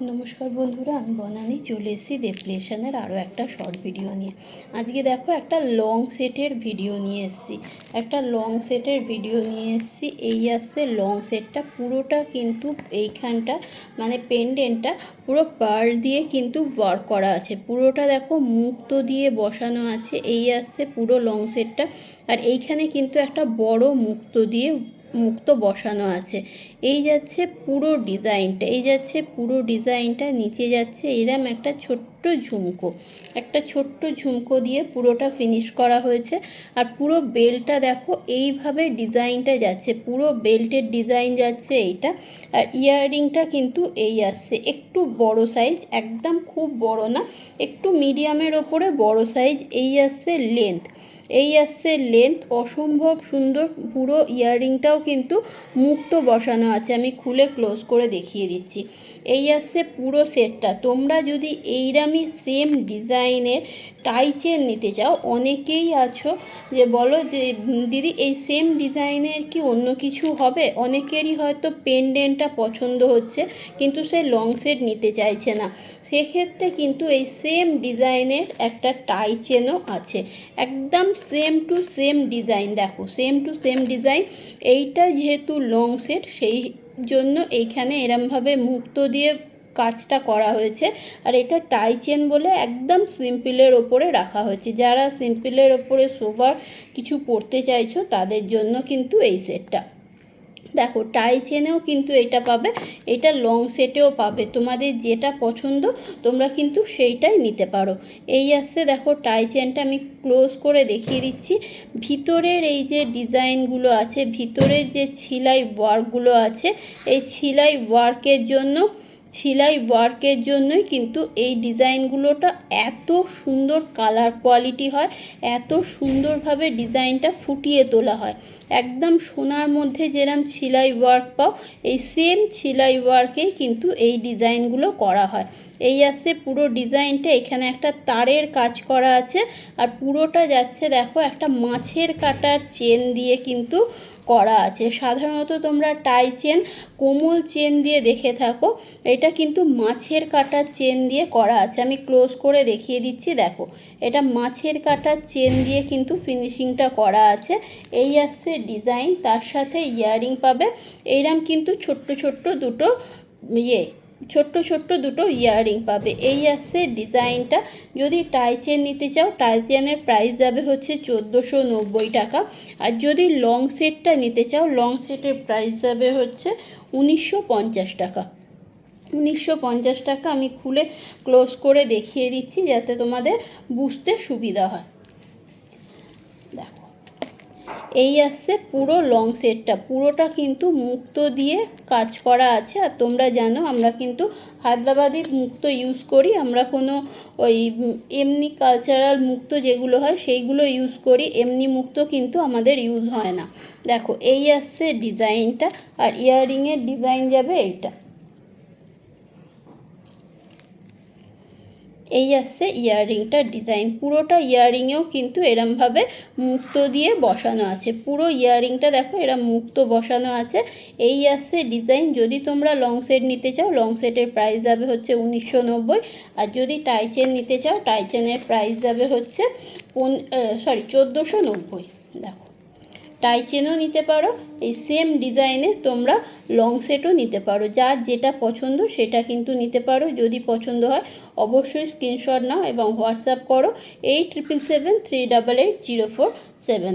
নমস্কার বন্ধুরা, আমি বনানি চলে এসেছি রেপ্লেশনের আরও একটা শর্ট ভিডিও নিয়ে। আজকে দেখো একটা লং সেটের ভিডিও নিয়ে এসেছি। একটা লং সেটের ভিডিও নিয়ে এসেছি। এই আসছে লং সেটটা পুরোটা কিন্তু এইখানটা মানে পেন্ডেন্টটা পুরো পার্ল দিয়ে কিন্তু ওয়ার্ক করা আছে। পুরোটা দেখো মুক্ত দিয়ে বসানো আছে। এই আসছে পুরো লং সেটটা আর এইখানে কিন্তু একটা বড় মুক্ত দিয়ে মুক্ত বসানো আছে। এই যাচ্ছে পুরো ডিজাইনটা, এই যাচ্ছে পুরো ডিজাইনটা, নিচে যাচ্ছে এরম একটা ছোট্ট ঝুমকো। একটা ছোট্ট ঝুমকো দিয়ে পুরোটা ফিনিশ করা হয়েছে। আর পুরো বেলটা দেখো, এইভাবে ডিজাইনটা যাচ্ছে। পুরো বেল্টের ডিজাইন যাচ্ছে এইটা। আর ইয়াররিংটা কিন্তু এই আসছে। একটু বড় সাইজ একদম খুব বড় না, একটু মিডিয়ামের ওপরে বড় সাইজ এই আসছে লেন্থ এই আসছে লেন্থ অসম্ভব সুন্দর, পুরো ইয়াররিংটাও কিন্তু মুক্ত বসানো আছে। আমি খুলে ক্লোজ করে দেখিয়ে দিচ্ছি। এই আসছে পুরো সেটটা তোমরা যদি এইরামই সেম ডিজাইনের টাই চেন নিতে চাও, অনেকেই আছো যে বলো যে দিদি, এই সেম ডিজাইনের কি অন্য কিছু হবে? অনেকেরই হয়তো পেন্ডেন্টটা পছন্দ হচ্ছে, কিন্তু সে লং সেট নিতে চাইছে না। সেক্ষেত্রে কিন্তু এই সেম ডিজাইনের একটা টাই চেনও আছে। একদম সেম টু সেম ডিজাইন দেখো সেম টু সেম ডিজাইন এইটা যেহেতু লং সেট সেই জন্য এইখানে এরমভাবে মুক্ত দিয়ে কাজটা করা হয়েছে। আর এটা টাই চেন বলে একদম সিম্পলের ওপরে রাখা হয়েছে। যারা সিম্পলের ওপরে সোবার কিছু পড়তে চাইছো, তাদের জন্য কিন্তু এই সেটটা দেখো টাই চেনেও কিন্তু এটা পাবে, এটা লং সেটেও পাবে। তোমাদের যেটা পছন্দ, তোমরা কিন্তু সেইটাই নিতে পারো। এই আসছে দেখো টাই চেনটা আমি ক্লোজ করে দেখিয়ে দিচ্ছি। ভিতরের এই যে ডিজাইনগুলো আছে, ভিতরের যে ছিলাই ওয়ার্কগুলো আছে, এই ছিলাই ওয়ার্কের জন্য সেলাই ওয়ার্কের জন্যই কিন্তু এই ডিজাইনগুলোটা এত সুন্দর কালার কোয়ালিটি হয়, এত সুন্দরভাবে ডিজাইনটা ফুটিয়ে তোলা হয়। একদম সোনার মধ্যে যেরম সেলাই ওয়ার্ক পাও, এই সেম সেলাই ওয়ার্কেই কিন্তু এই ডিজাইনগুলো করা হয়। এই আসছে পুরো ডিজাইনটা এখানে একটা তারের কাজ করা আছে, আর পুরোটা যাচ্ছে দেখো একটা মাছের কাটার চেন দিয়ে কিন্তু করা আছে। সাধারণত তোমরা টাই চেন, কোমল চেন দিয়ে দেখে থাকো। এটা কিন্তু মাছের কাটা চেন দিয়ে করা আছে। আমি ক্লোজ করে দেখিয়ে দিচ্ছি, দেখো। এটা মাছের কাটা চেন দিয়ে কিন্তু ফিনিশিংটা করা আছে। এই আসছে ডিজাইন, তার সাথে ইয়ারিং পাবে। এইরকম কিন্তু ছোট্ট ছোট্ট দুটো ইয়ে ছোট্ট ছোট্ট দুটো ইয়াররিং পাবে। এই আসছে ডিজাইনটা। যদি টাই চেন নিতে চাও, টাই চেনের প্রাইস যাবে হচ্ছে চোদ্দোশো নব্বই টাকা। আর যদি লং সেটটা নিতে চাও লং সেটের প্রাইস যাবে হচ্ছে উনিশশো পঞ্চাশ টাকা। উনিশশো পঞ্চাশ টাকা আমি খুলে ক্লোজ করে দেখিয়ে দিচ্ছি, যাতে তোমাদের বুঝতে সুবিধা হয় দেখো এই আসছে পুরো লং সেটটা পুরোটা কিন্তু মুক্ত দিয়ে কাজ করা আছে। আর তোমরা জানো, আমরা কিন্তু হায়দ্রাবাদি মুক্ত ইউজ করি। আমরা কোনো ওই এমনি কালচারাল মুক্ত যেগুলো হয়, সেইগুলো ইউজ করি। এমনি মুক্ত কিন্তু আমাদের ইউজ হয় না। দেখো, এই আসছে ডিজাইনটা আর ইয়াররিংয়ের ডিজাইন যাবে এইটা। এই আসছে ইয়াররিংটার ডিজাইন। পুরোটা ইয়াররিংয়েও কিন্তু এরমভাবে মুক্ত দিয়ে বসানো আছে। পুরো ইয়াররিংটা দেখো এরম মুক্ত বসানো আছে। এই আসছে ডিজাইন, যদি তোমরা লং সেট নিতে চাও লং সেটের প্রাইস যাবে হচ্ছে উনিশশো নব্বই। আর যদি টাই চেন নিতে চাও টাই চেনের প্রাইস যাবে হচ্ছে সরি চোদ্দোশো নব্বই। দেখো। টাই চেনও নিতে পারো, এই সেম ডিজাইনে তোমরা লং সেটও নিতে পারো। যার যেটা পছন্দ সেটা কিন্তু নিতে পারো, যদি পছন্দ হয় অবশ্যই স্ক্রিনশট নাও এবং হোয়াটসঅ্যাপ করো eight triple seven three double eight zero four seven